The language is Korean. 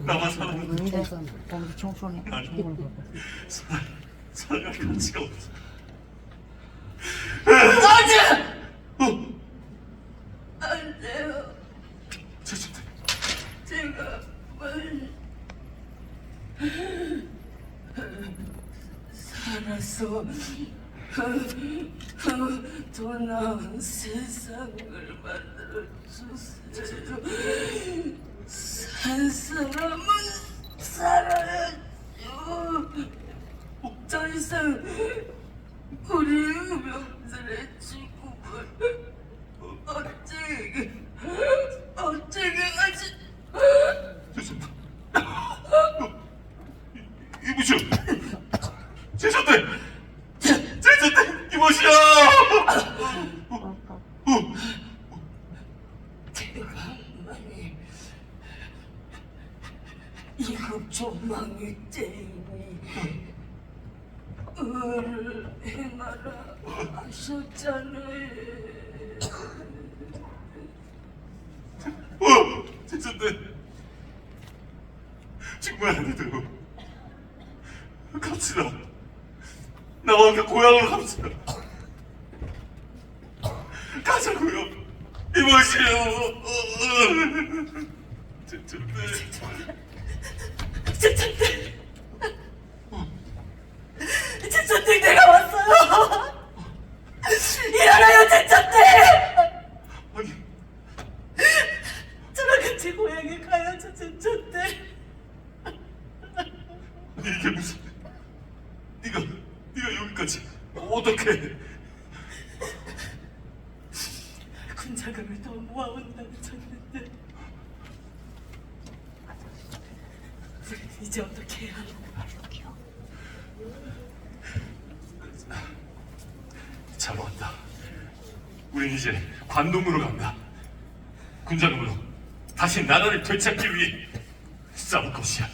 나만 사람은 그래서 거기 청소년 사랑, 사랑할 가치가 없어 아니, 어? 안 돼요. 죄송해 제가 뭘 살아서 더 나은 세상을 만들어 주세요. 산 사람은 살아야죠. 더 이상 우리 음영들의 죽음을 어떻게 어떻게 하지? 죄송합니다 이보시오 죄송해 죄송해 이보시오 어, 대감만이 이급 조망이 때니 을을 행하라 하셨잖아요. 어, 정말 안 돼요 갑시다. 나와 함께 고향으로 갑시다. 가자고요. 이보시오. 죄송해 제천댁 제천댁 내가 왔어요. 일어나요 제천댁. 아니 저랑 같이 고향에 가야죠 제천댁. 아니 이게 무슨 네가 네가 여기까지 어떻게 군자금을 더 모아온다고 쳤는데 우리 이제 어떻게 해야 하나? 잘못한다 우린 이제 관동으로 간다. 군자금으로 다시 나라를 되찾기 위해 싸울 것이야